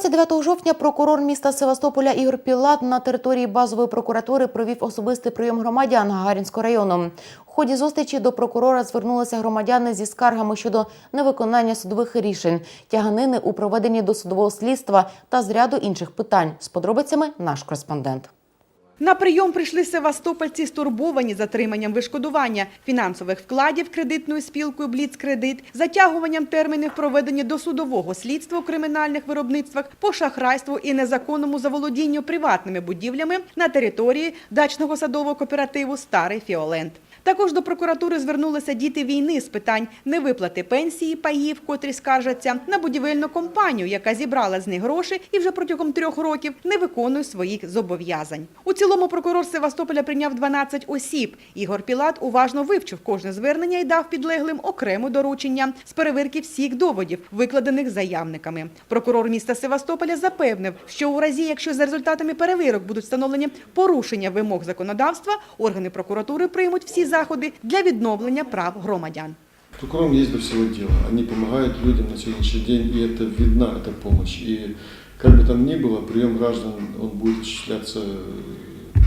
29 жовтня прокурор міста Севастополя Ігор Пілат на території базової прокуратури провів особистий прийом громадян Гагарінського району. У ході зустрічі до прокурора звернулися громадяни зі скаргами щодо невиконання судових рішень, тяганини у проведенні досудового слідства та з ряду інших питань. З подробицями наш кореспондент. На прийом прийшли севастопольці стурбовані затриманням вишкодування фінансових вкладів кредитною спілкою «Бліцкредит», затягуванням термінів проведення досудового слідства у кримінальних виробництвах по шахрайству і незаконному заволодінню приватними будівлями на території дачного садового кооперативу «Старий Фіолент». Також до прокуратури звернулися діти війни з питань невиплати пенсії, паїв, котрі скаржаться на будівельну компанію, яка зібрала з них гроші і вже протягом трьох років не виконує своїх зобов'язань. У цілому прокурор Севастополя прийняв 12 осіб. Ігор Пілат уважно вивчив кожне звернення і дав підлеглим окремо доручення з перевірки всіх доводів, викладених заявниками. Прокурор міста Севастополя запевнив, що у разі, якщо за результатами перевірок будуть встановлені порушення вимог законодавства, органи прокуратури приймуть всі заходи для відновлення прав громадян. Прокурорам есть до всего дела. Они помогают людям на сегодняшний день, и это видна эта помощь. И как бы там ни было, прием граждан, он будет осуществляться э,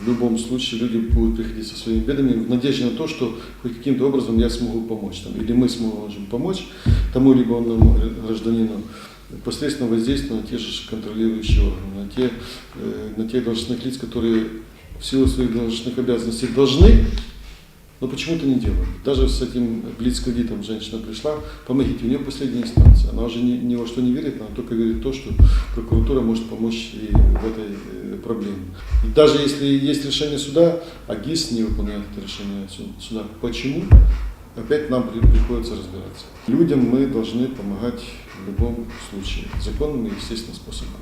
в любом случае. Люди будут приходить со своими бедами в надежде на то, что хоть каким-то образом я смогу помочь. Там, или мы сможем помочь тому либо иному гражданину посредством воздействия на те же контролирующие органы, на те, э, на тех должностных лиц, которые в силу своих должностных обязанностей должны но почему-то не делают. Даже с этим блиц-кредитом женщина пришла, помогите, у нее последняя инстанция. Она уже ни, ни во что не верит, она только верит в то, что прокуратура может помочь ей в этой э, проблеме. И даже если есть решение суда, а ГИС не выполняет это решение су- суда. Почему? Опять нам при- приходится разбираться. Людям мы должны помогать в любом случае, законным и естественным способом.